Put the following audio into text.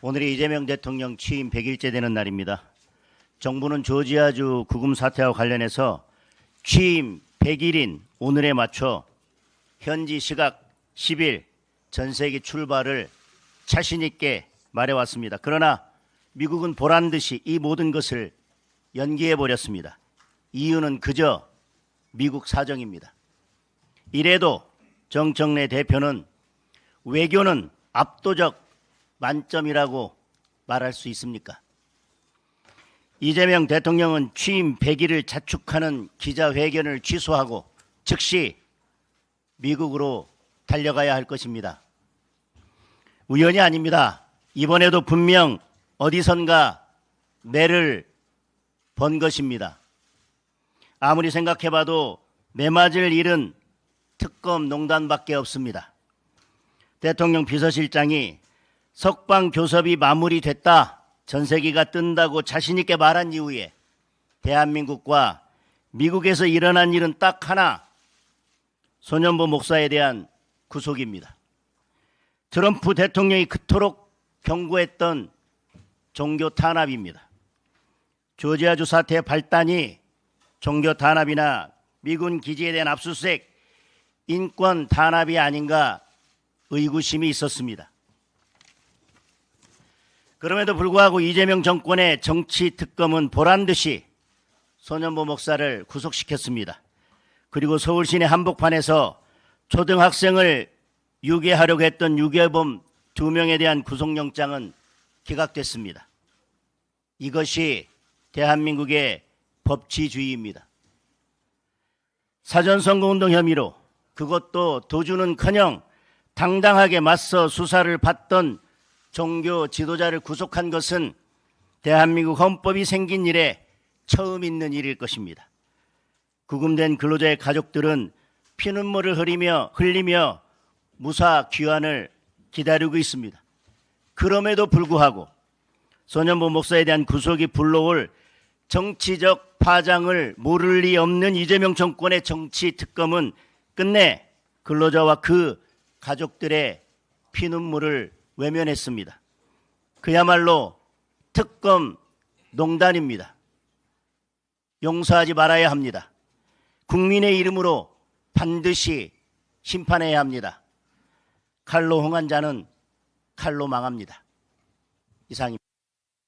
오늘이 이재명 대통령 취임 100일째 되는 날입니다. 정부는 조지아주 구금 사태와 관련해서 취임 100일인 오늘에 맞춰 현지 시각 10일 전세기 출발을 자신 있게 말해왔습니다. 그러나 미국은 보란 듯이 이 모든 것을 연기해 버렸습니다. 이유는 그저 미국 사정입니다. 이래도 정청래 대표는 외교는 압도적 만점이라고 말할 수 있습니까? 이재명 대통령은 취임 100일을 자축하는 기자회견을 취소하고 즉시 미국으로 달려가야 할 것입니다. 우연이 아닙니다. 이번에도 분명 어디선가 매를 번 것입니다. 아무리 생각해봐도 매맞을 일은 특검 농단밖에 없습니다. 대통령 비서실장이 석방 교섭이 마무리됐다. 전세기가 뜬다고 자신있게 말한 이후에 대한민국과 미국에서 일어난 일은 딱 하나. 소년보 목사에 대한 구속입니다. 트럼프 대통령이 그토록 경고했던 종교 탄압입니다. 조지아주 사태의 발단이 종교 탄압이나 미군 기지에 대한 압수수색, 인권 탄압이 아닌가 의구심이 있었습니다. 그럼에도 불구하고 이재명 정권의 정치 특검은 보란 듯이 소년보 목사를 구속시켰습니다. 그리고 서울 시내 한복판에서 초등학생을 유괴하려고 했던 유괴범 두 명에 대한 구속영장은 기각됐습니다. 이것이 대한민국의 법치주의입니다. 사전선거운동 혐의로 그것도 도주는커녕 당당하게 맞서 수사를 받던 종교 지도자를 구속한 것은 대한민국 헌법이 생긴 이래 처음 있는 일일 것입니다. 구금된 근로자의 가족들은 피눈물을 흘리며 흘리며 무사 귀환을 기다리고 있습니다. 그럼에도 불구하고 소년보 목사에 대한 구속이 불러올 정치적 파장을 모를 리 없는 이재명 정권의 정치 특검은 끝내 근로자와 그 가족들의 피눈물을 외면했습니다. 그야말로 특검 농단입니다. 용서하지 말아야 합니다. 국민의 이름으로 반드시 심판해야 합니다. 칼로 홍한 자는 칼로 망합니다. 이상입니다.